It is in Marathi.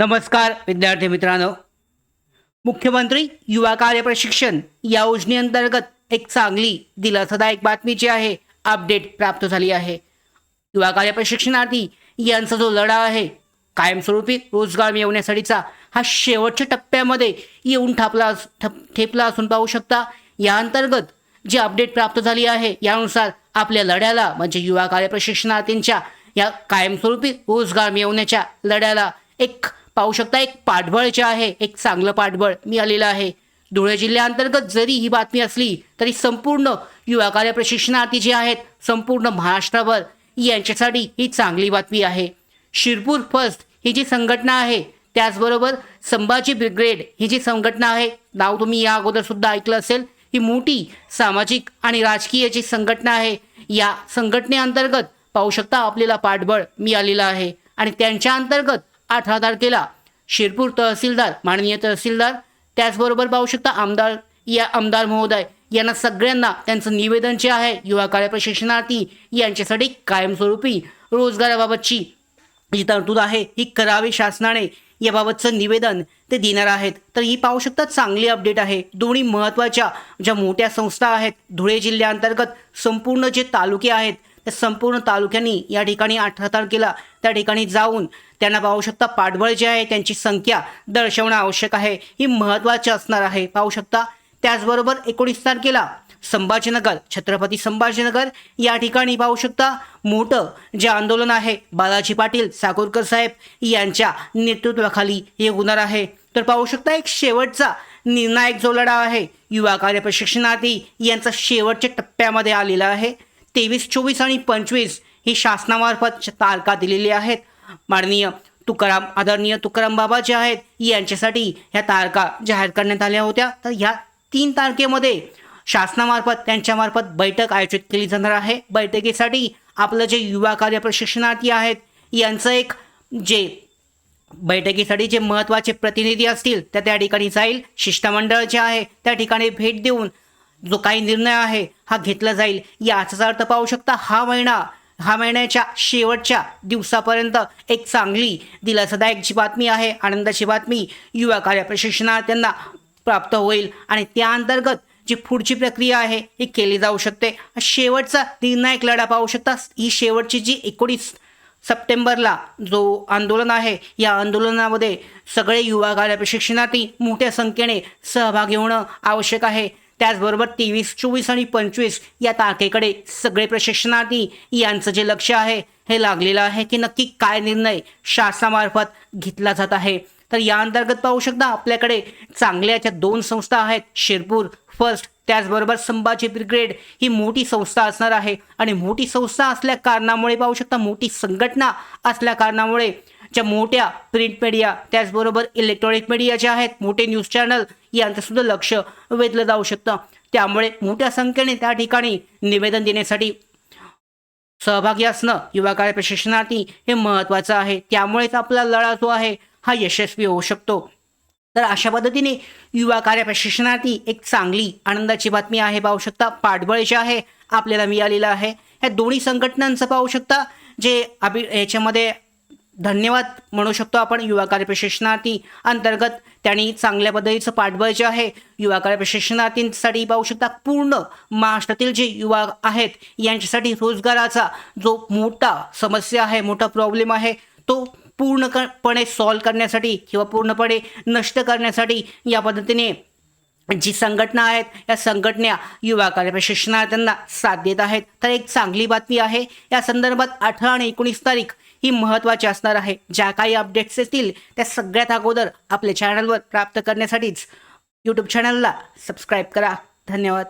नमस्कार विद्यार्थी मित्रांनो. मुख्यमंत्री युवा कार्य प्रशिक्षण या योजनेअंतर्गत एक चांगली दिलासादायक बातमी जी आहे अपडेट प्राप्त झाली आहे. युवा कार्य प्रशिक्षणार्थी यांचा जो लढा आहे कायमस्वरूपी रोजगार मिळवण्यासाठीचा हा शेवटच्या टप्प्यामध्ये येऊन ठापला ठप ठेपला असून पाहू शकता या अंतर्गत जी अपडेट प्राप्त झाली आहे यानुसार आपल्या लढ्याला म्हणजे युवा कार्य प्रशिक्षणार्थींच्या या कायमस्वरूपी रोजगार मिळवण्याच्या लढ्याला एक पाहू शकता एक पाठबळ जे आहे एक चांगलं पाठबळ मिळालेलं आहे. धुळे जिल्ह्याअंतर्गत जरी ही बातमी असली तरी संपूर्ण युवा कार्य प्रशिक्षणार्थी जे आहेत संपूर्ण महाराष्ट्रावर यांच्यासाठी ही चांगली बातमी आहे. शिरपूर फर्स्ट ही जी संघटना आहे त्याचबरोबर संभाजी ब्रिगेड ही जी संघटना आहे नाव तुम्ही या अगोदर सुद्धा ऐकलं असेल ही मोठी सामाजिक आणि राजकीय जी संघटना आहे या संघटनेअंतर्गत पाहू शकता आपल्याला पाठबळ मिळालेलं आहे. आणि त्यांच्या अंतर्गत अठरा तारखेला शिरपूर तहसीलदार माननीय तहसीलदार त्याचबरोबर पाहू शकता आमदार या आमदार महोदय यांना सगळ्यांना त्यांचं निवेदन जे आहे युवा कार्य प्रशिक्षणार्थी यांच्यासाठी कायमस्वरूपी रोजगाराबाबतची जी तरतूद आहे ही करावी शासनाने याबाबतचं निवेदन ते देणार आहेत. तर ही पाहू शकता चांगली अपडेट आहे. दोन्ही महत्त्वाच्या ज्या मोठ्या संस्था आहेत धुळे जिल्ह्याअंतर्गत संपूर्ण जे तालुके आहेत त्या संपूर्ण तालुक्यांनी या ठिकाणी अठरा केला. त्या ठिकाणी जाऊन त्यांना पाहू शकता पाठबळ जे आहे त्यांची संख्या दर्शवणं आवश्यक आहे. ही महत्त्वाची असणार आहे. पाहू शकता त्याचबरोबर एकोणीस तारखेला संभाजीनगर छत्रपती संभाजीनगर या ठिकाणी पाहू शकता मोठं जे आंदोलन आहे बालाजी पाटील साकोरकर साहेब यांच्या नेतृत्वाखाली हे होणार आहे. तर पाहू शकता एक शेवटचा निर्णायक जो लढा आहे युवा कार्य प्रशिक्षणार्थी यांचा शेवटच्या टप्प्यामध्ये आलेला आहे. तेवीस चोवीस आणि पंचवीस ही शासनामार्फत तारखा दिलेली आहेत. माननीय तुकाराम आदरणीय तुकाराम बाबा जे आहेत यांच्यासाठी ह्या तारखा जाहीर करण्यात आल्या होत्या. तर ह्या तीन तारखेमध्ये शासनामार्फत त्यांच्यामार्फत बैठक आयोजित केली जाणार आहे. बैठकीसाठी आपलं जे युवा कार्य प्रशिक्षणार्थी आहेत यांचं एक जे बैठकीसाठी जे महत्त्वाचे प्रतिनिधी असतील त्या त्या ठिकाणी जाईल. शिष्टमंडळ जे आहे त्या ठिकाणी भेट देऊन जो काही निर्णय आहे हा घेतला जाईल. याचाच अर्थ पाहू शकता हा महिना हा महिन्याच्या शेवटच्या दिवसापर्यंत एक चांगली दिलासदायकची बातमी आहे आनंदाची बातमी युवा कार्य प्रशिक्षणार्थ्यांना प्राप्त होईल आणि त्या अंतर्गत जी पुढची प्रक्रिया आहे ही केली जाऊ शकते. शेवटचा निर्णायक लढा पाहू शकता ही शेवटची जी एकोणीस सप्टेंबरला जो आंदोलन आहे या आंदोलनामध्ये सगळे युवा कार्य प्रशिक्षणार्थी मोठ्या संख्येने सहभागी होणं आवश्यक आहे. त्याचबरोबर तेवीस चोवीस आणि पंचवीस या तारखेकडे सगळे प्रशिक्षणार्थी यांचं जे लक्ष आहे हे लागलेलं आहे की नक्की काय निर्णय शासनामार्फत घेतला जात आहे. तर या अंतर्गत पाहू शकता आपल्याकडे चांगल्याच्या दोन संस्था आहेत शिरपूर फर्स्ट त्याचबरोबर संभाजी ब्रिगेड ही मोठी संस्था असणार आहे. आणि मोठी संस्था असल्या कारणामुळे पाहू शकता मोठी संघटना असल्या कारणामुळे ज्या मोठ्या प्रिंट मीडिया त्याचबरोबर इलेक्ट्रॉनिक मीडिया ज्या आहेत मोठे न्यूज चॅनल यांचंसुद्धा लक्ष वेधलं जाऊ शकतं. त्यामुळे मोठ्या संख्येने त्या ठिकाणी निवेदन देण्यासाठी सहभागी असणं युवा कार्य प्रशिक्षणार्थी हे महत्त्वाचं आहे. त्यामुळेच आपला लढा जो आहे हा यशस्वी होऊ शकतो. तर अशा पद्धतीने युवा कार्य प्रशिक्षणार्थी एक चांगली आनंदाची बातमी आहे पाहू शकता. पाठबळ जे आहे आपल्याला मिळालेलं आहे. ह्या दोन्ही संघटनांचं पाहू शकता जे अभि याच्यामध्ये धन्यवाद म्हणू शकतो आपण युवा कार्य प्रशिक्षणार्थी अंतर्गत. त्यांनी चांगल्या पद्धतीचं पाठबळ जे आहे. युवा कार्य प्रशिक्षणार्थींसाठी पाहू शकता पूर्ण महाराष्ट्रातील जे युवा आहेत यांच्यासाठी रोजगाराचा जो मोठा समस्या आहे मोठा प्रॉब्लेम आहे तो पूर्णपणे सॉल्व करण्यासाठी किंवा पूर्णपणे नष्ट करण्यासाठी या पद्धतीने जी संघटना आहेत या संघटना युवा कार्य प्रशिक्षणार्थ्यांना साथ देत आहेत. तर एक चांगली बातमी आहे या संदर्भात अठरा आणि एकोणीस तारीख ही महत्त्वाची असणार आहे. ज्या काही अपडेट्स येतील त्या सगळ्यात अगोदर आपल्या चॅनलवर प्राप्त करण्यासाठीच यूट्यूब चॅनलला सबस्क्राईब करा. धन्यवाद.